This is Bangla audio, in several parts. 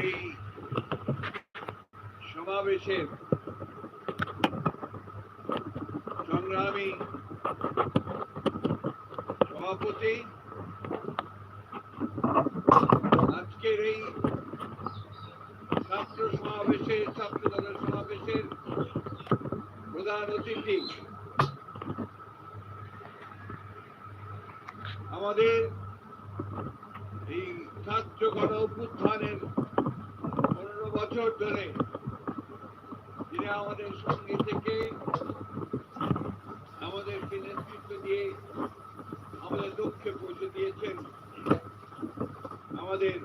এই সমাবেশের সংগ্রামী সভাপতি আজকের এই ছাত্র সমাবেশের ছাত্র সমাবেশের প্রধান অতিথি। আমাদের গণ অভ্যুত্থানের পনেরো বছর ধরে তিনি আমাদের সঙ্গে থেকে আমাদেরকে নেতৃত্ব দিয়ে আমাদের লক্ষ্যে পৌঁছে দিয়েছেন। আমাদের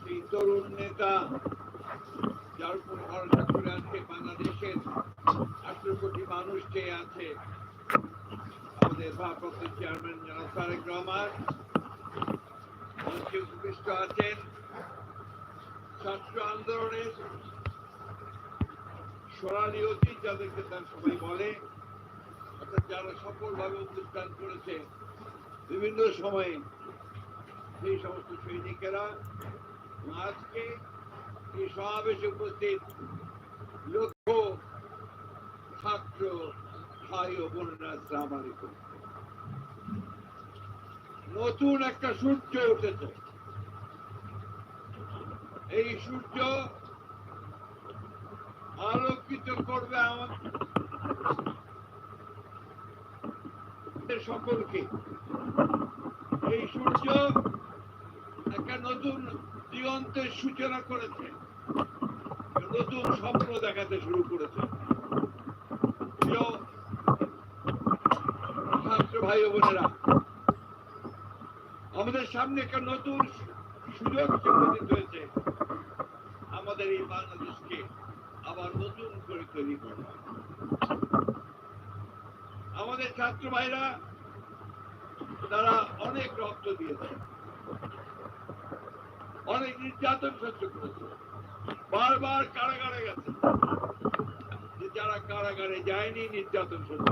সেই তরুণ নেতা যার উপর ভরসা করে আজকে বাংলাদেশের আঠেরো কোটি মানুষ চেয়ে আছে, আমাদের ভারপ্রাপ্ত চেয়ারম্যান জনাব তারেক রহমান অতীত যাদেরকে তার সবাই বলে। অর্থাৎ যারা সফলভাবে করেছে বিভিন্ন সময়ে সেই সমস্ত সৈনিকেরা আজকে এই সমাবেশে উপস্থিত লক্ষ ছাত্র ভাই ও বোনেরা নতুন একটা সূর্য উঠেছে। এই সূর্য আলোকিত করবে আমাদের সকলকে। এই সূর্য একটা নতুন দিগন্তের সূচনা করেছে নতুন স্বপ্ন দেখাতে শুরু করেছে। ভাই বোনেরা, আমাদের সামনে একটা নতুন সুযোগ উপস্থিত হয়েছে আমাদের এই বাংলাদেশকে আবার নতুন করে তৈরি করা আমাদের ছাত্র ভাইরা, তারা অনেক রক্ত দিয়েছে। অনেক নির্যাতন সহ্য করেছে। বারবার কারাগারে গেছে। যে যারা কারাগারে যায়নি, নির্যাতন সহ্য।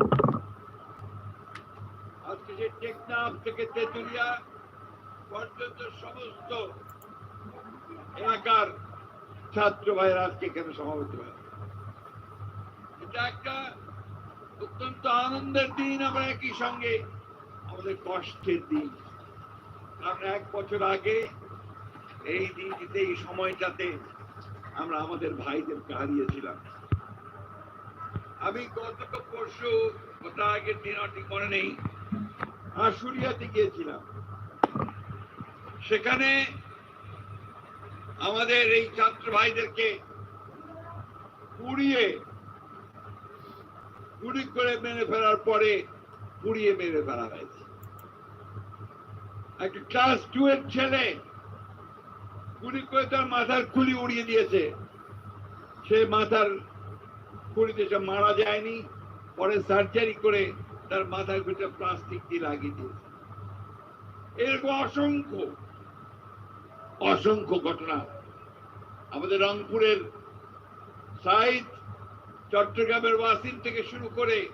আজকে যে টেকনাফ থেকে তেতুলিয়া পর্যন্ত সমস্ত এলাকার ছাত্র ভাইরা আজকে এখানে সমাবেত হয়। এটা একটা অত্যন্ত আনন্দের দিন আমরা একই সঙ্গে, আমাদের কষ্টের দিন। কারণ এক বছর আগে এই দিনটিতে, এই সময়টাতে আমরা আমাদের ভাইদেরকে হারিয়েছিলাম। আমি গত পরশু ওটা আগের দিন ঠিক মনে নেই আশুলিয়াতে গিয়েছিলাম। সেখানে আমাদের এই ছাত্র ভাইদেরকে পুড়িয়ে, গুলি করে মেরে ফেলার পরে পুড়িয়ে মেরে ফেলা হয়েছে। একটা ক্লাস টু এর ছেলে গুলি করে তার মাথার খুলি উড়িয়ে দিয়েছে। সে মাথার খুলিতে সে মারা যায়নি, পরে সার্জারি করে তার মাথার ভিতরে প্লাস্টিক দিয়ে লাগিয়ে দিয়েছে। এরকম অসংখ্য অসংখ্য ঘটনা। আমাদের রংপুরের সাইদ চট্টগ্রামের ওয়াসিম থেকে শুরু করে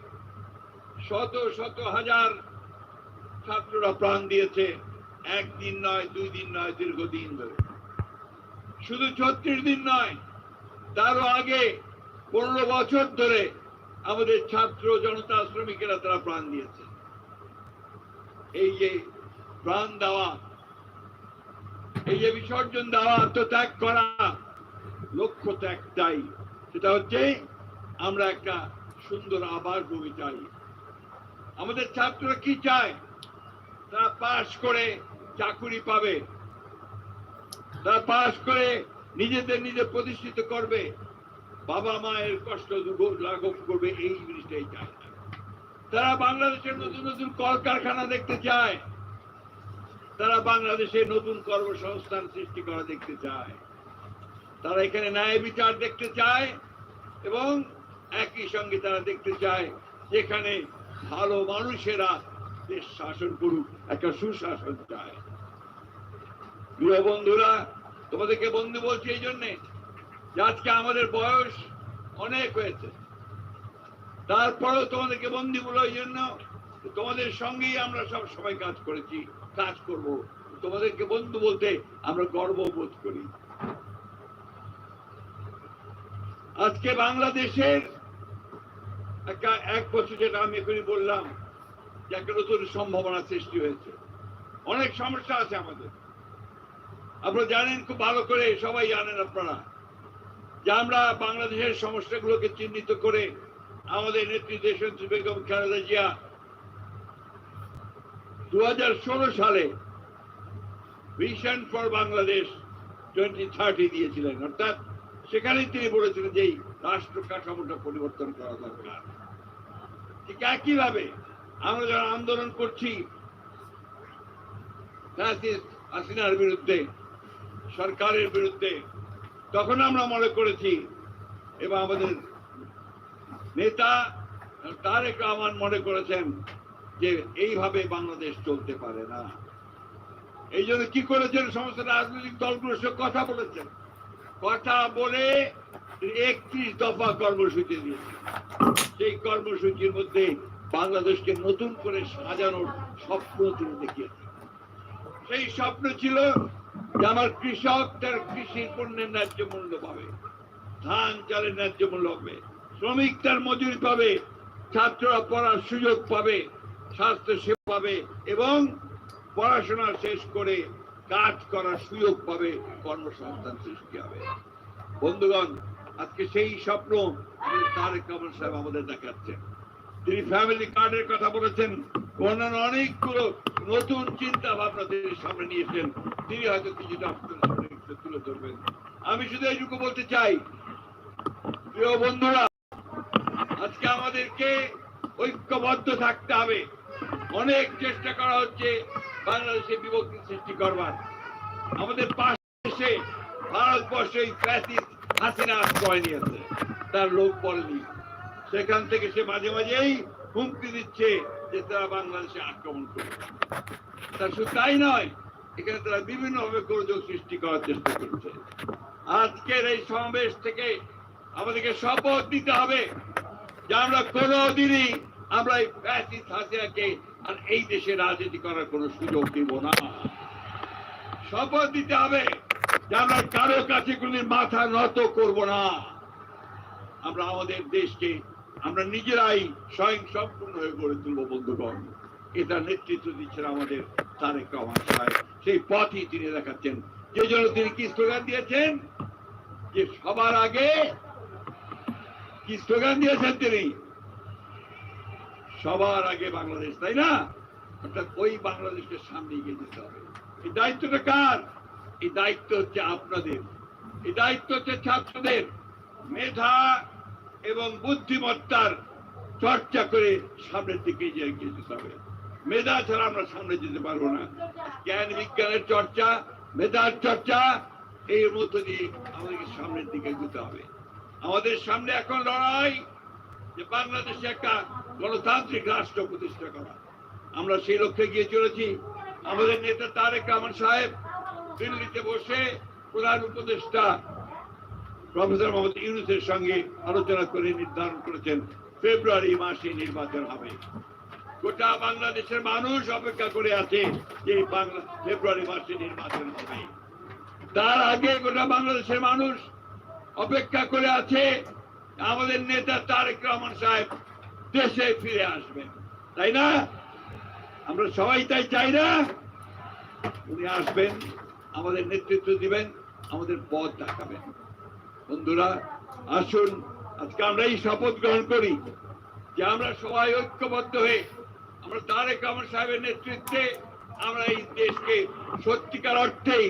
শত শত হাজার ছাত্ররা প্রাণ দিয়েছে। একদিন নয়, দুই দিন নয়, দীর্ঘদিন ধরে। শুধু ছত্রিশ দিন নয়, তারও আগে পনেরো বছর ধরে আমাদের ছাত্র জনতা শ্রমিকেরা তারা প্রাণ দিয়েছে। এই যে প্রাণ দেওয়া এই যে বিসর্জন দেওয়া, আত্মত্যাগ করা, লক্ষ্য তো একটাই সেটা হচ্ছে, আমরা একটা সুন্দর আবাস ভূমি চাই আমাদের ছাত্ররা কি চায়? তারা পাশ করে চাকুরি পাবে। তারা পাশ করে নিজেদের নিজে প্রতিষ্ঠিত করবে। বাবা মায়ের কষ্ট লাঘব করবে, এই জিনিসটাই চায়। তারা বাংলাদেশের নতুন নতুন কলকারখানা দেখতে চায়। তারা বাংলাদেশে নতুন কর্মসংস্থান সৃষ্টি করা দেখতে চায়। তারা এখানে ন্যায় বিচার দেখতে চায় এবং একই সঙ্গে তারা দেখতে চায় যেখানে ভালো মানুষেরা দেশ শাসন করুক, একটা সুশাসন চায়। প্রিয় বন্ধুরা, তোমাদেরকে বন্ধু বলছি এই জন্যে যে আজকে আমাদের বয়স অনেক হয়েছে। তারপরেও তোমাদেরকে বন্দি বলো এই জন্য তোমাদের সঙ্গেই আমরা সব সময় কাজ করেছি। কাজ করব। তোমাদেরকে বন্ধু বলতে আমরা গর্ববোধ করি। আজকে বাংলাদেশের একটা এক বছর যেটা আমি এখনই বললাম, যে একটা নতুন সম্ভাবনা সৃষ্টি হয়েছে। অনেক সমস্যা আছে আমাদের। আপনারা জানেন, খুব ভালো করে সবাই জানেন আপনারা, যে আমরা বাংলাদেশের সমস্যাগুলোকে চিহ্নিত করে আমাদের নেত্রী দেশনেত্রী বেগম খালেদা জিয়া দু হাজার ষোলো সালে vision for Bangladesh twenty thirty দিয়েছিলেন। অর্থাৎ সেখানেই তিনি বলেছিলেন যে রাষ্ট্র কাঠামোটা পরিবর্তন করা দরকার। ঠিক একইভাবে আমরা যারা আন্দোলন করছি হাসিনার বিরুদ্ধে, সরকারের বিরুদ্ধে, তখন আমরা মনে করেছি, এবং আমাদের নেতা তারেক রহমান মনে করেছেন যে এইভাবে বাংলাদেশ চলতে পারে না। এই জন্য কি করেছেন সমস্ত রাজনৈতিক দলগুলোর সঙ্গে কথা বলেছেন। কথা বলে একত্রিশ দফা কর্মসূচি দিয়েছে। সেই কর্মসূচির মধ্যে বাংলাদেশকে নতুন করে সাজানোর স্বপ্ন তিনি দেখিয়েছেন। সেই স্বপ্ন ছিল যে আমার কৃষক তার কৃষি পণ্যের ন্যায্য মূল্য পাবে, ধান চালের ন্যায্য মূল্য পাবে, শ্রমিক তার মজুরি পাবে, ছাত্ররা পড়ার সুযোগ পাবে স্বাস্থ্য সেবা পাবে এবং পড়াশোনা শেষ করে কাজ করার সুযোগ পাবে, কর্মসংস্থান সৃষ্টি হবে। বন্ধুগণ, আজকে সেই স্বপ্ন তারেক রহমান সাহেব আমাদের দেখাচ্ছেন। তিনি ফ্যামিলি কার্ডের কথা বলেছেন অন্যান্য অনেকগুলো নতুন চিন্তা ভাবনা তিনি সামনে নিয়েছেন। তিনি হয়তো কিছুটা তুলে ধরবেন। আমি শুধু এইটুকু বলতে চাই, প্রিয় বন্ধুরা, আজকে আমাদেরকে ঐক্যবদ্ধ থাকতে হবে। অনেক চেষ্টা করা হচ্ছে বাংলাদেশে বিভক্তি সৃষ্টি করবার। আমাদের পাশে ভারতবর্ষে এই ফ্যাসিস্ট হাসিনা আশ্রয় নিয়েছে, তার লোক বলেনি সেখান থেকে সে মাঝে মাঝেই হুমকি দিচ্ছে যে তারা বাংলাদেশে আক্রমণ করবে। তা শুধু তাই নয়, এখানে তারা বিভিন্ন ভাবে গোলযোগ সৃষ্টি করার চেষ্টা করছে। আজকের এই সমাবেশ থেকে আমাদেরকে শপথ নিতে হবে যে আমরা কোনোদিনই আমরা এই ফ্যাসিস্ট হাসিনাকে আর এই দেশে রাজনীতি করার কোনো সুযোগ দিব না। শপথ দিতে হবে যে আমরা কারও কাছে কোনদিন মাথা নত করব না। আমরা আমাদের দেশকে আমরা নিজেরাই স্বয়ং সম্পূর্ণ হয়ে গড়ে তুলব, বন্ধুগণ। এটা নেতৃত্ব দিচ্ছেন আমাদের তারেক রহমান সাহেব। সেই পথই তিনি দেখাচ্ছেন। যে জন্য তিনি কি স্লোগান দিয়েছেন? যে সবার আগে কি স্লোগান দিয়েছেন তিনি? সবার আগে বাংলাদেশ, তাই না? অর্থাৎ ওই বাংলাদেশকে সামনে এগিয়ে যেতে হবে। এই দায়িত্বটা কার? এই দায়িত্ব হচ্ছে আপনাদের। এই দায়িত্ব হচ্ছে ছাত্রদের। মেধা এবং বুদ্ধিমত্তার চর্চা করে সামনের দিকে এগিয়ে যেতে হবে। মেধা ছাড়া আমরা সামনে যেতে পারব না। জ্ঞান বিজ্ঞানের চর্চা, মেধার চর্চা, এর মধ্য দিয়ে আমাদেরকে সামনের দিকে যেতে হবে। আমাদের সামনে এখন লড়াই যে বাংলাদেশে একটা গণতান্ত্রিক রাষ্ট্র প্রতিষ্ঠা করা। আমরা সেই লক্ষ্যে গিয়ে চলেছি। আমাদের নেতা তারেক রহমান সাহেব দিল্লিতে বসে প্রধান উপদেষ্টা প্রফেসর মোহাম্মদ ইউনুসের সঙ্গে আলোচনা করে নির্ধারণ করেছেন, ফেব্রুয়ারি মাসে নির্বাচন হবে। গোটা বাংলাদেশের মানুষ অপেক্ষা করে আছে যে বাংলা ফেব্রুয়ারি মাসে নির্বাচন হবে। তার আগে গোটা বাংলাদেশের মানুষ অপেক্ষা করে আছে। আমাদের নেতা তারেক রহমান সাহেব দেশে ফিরে আসবেন তাই না? আমরা সবাই তাই চাই না? উনি আসবেন, আমাদের নেতৃত্ব দিবেন, আমাদের পথ দেখাবেন। বন্ধুরা, আসুন, আজকে আমরা এই শপথ গ্রহণ করি যে আমরা সবাই ঐক্যবদ্ধ হয়ে, আমরা তারেক রহমান সাহেবের নেতৃত্বে আমরা এই দেশকে সত্যিকার অর্থেই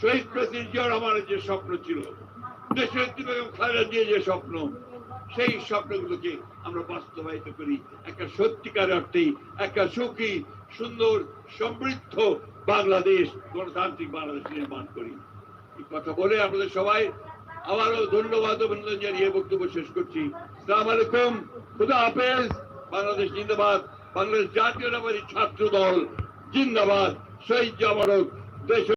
শহীদ জিয়া রহমানের যে স্বপ্ন ছিল দেশের বেগম খালেদা দিয়ে যে স্বপ্ন সেই স্বপ্নগুলোকে আমরা বাস্তবায়িত করি। একটা সত্যিকার অর্থেই একটা সুখী, সুন্দর, সমৃদ্ধ বাংলাদেশ, গণতান্ত্রিক বাংলাদেশ নির্মাণ করি। এই কথা বলে আমাদের সবাই আবারও ধন্যবাদ, অভিনন্দন জানিয়ে বক্তব্য শেষ করছি। সালাম আলাইকুম, খুদা হাফেজ, বাংলাদেশ জিন্দাবাদ, বাংলাদেশ জাতীয়তাবাদী ছাত্র দল জিন্দাবাদ, শহীদ জামারক দেশ